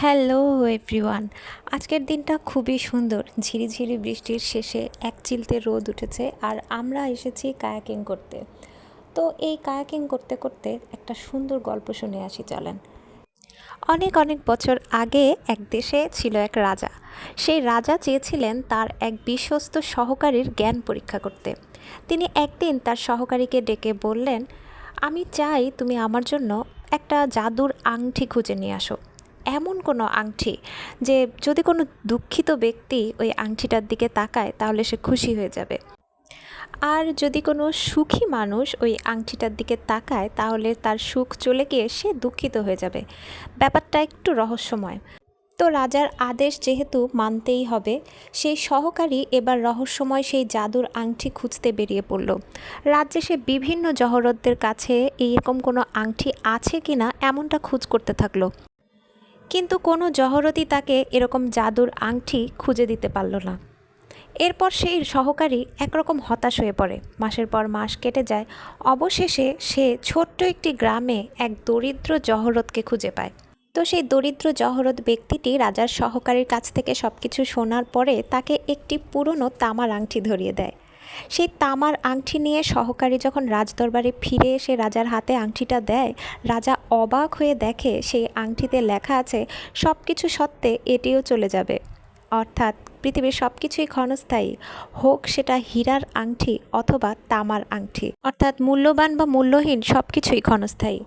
Hello everyone. আজকের দিনটা খুবই সুন্দর। ঝিরিঝিরি বৃষ্টির শেষে এক চিলতে রোদ উঠেছে আর আমরা এসেছি কায়াকিং করতে। তো এই কায়াকিং করতে করতে একটা সুন্দর গল্প শুনে আসি, চলেন। অনেক অনেক বছর আগে এক দেশে ছিল এক রাজা। সেই রাজা চেয়েছিলেন তার এক বিশ্বস্ত সহকারীর জ্ঞান পরীক্ষা করতে। তিনি একদিন তার সহকারীকে ডেকে বললেন, আমি চাই তুমি আমার জন্য একটা জাদুর আংটি খুঁজে নিয়ে আসো। এমন কোনো আংটি যে যদি কোনো দুঃখিত ব্যক্তি ওই আংটিটার দিকে তাকায়, তাহলে সে খুশি হয়ে যাবে। আর যদি কোনো সুখী মানুষ ওই আংটিটার দিকে তাকায়, তাহলে তার সুখ চলে গিয়ে সে দুঃখিত হয়ে যাবে। ব্যাপারটা একটু রহস্যময়। তো রাজার আদেশ যেহেতু মানতেই হবে, সেই সহকারী এবার রহস্যময় সেই জাদুর আংটি খুঁজতে বেরিয়ে পড়ল। রাজ্যে সে বিভিন্ন জহরতদের কাছে এইরকম কোনো আংটি আছে কি না এমনটা খোঁজ করতে থাকল। কিন্তু কোনো জহরতি তাকে এরকম জাদুর আংটি খুঁজে দিতে পারল না। এরপর সেই সহকারী একরকম হতাশ হয়ে পড়ে। মাসের পর মাস কেটে যায়। অবশেষে সে ছোট্ট একটি গ্রামে এক দরিদ্র জহরতকে খুঁজে পায়। তো সেই দরিদ্র জহরত ব্যক্তিটি রাজার সহকারীর কাছ থেকে সব কিছু শোনার পরে তাকে একটি পুরনো তামার আংটি ধরিয়ে দেয়। সেই তামার আংটি নিয়ে সহকারী যখন রাজদরবারে ফিরে এসে রাজার হাতে আংটিটা দেয়, রাজা অবাক হয়ে দেখে সেই আংটিতে লেখা আছে সব কিছু সত্ত্বে এটিও চলে যাবে। অর্থাৎ পৃথিবীর সব কিছুই ক্ষণস্থায়ী, হোক সেটা হীরার আংটি অথবা তামার আংটি অর্থাৎ মূল্যবান বা মূল্যহীন সব কিছুই ক্ষণস্থায়ী।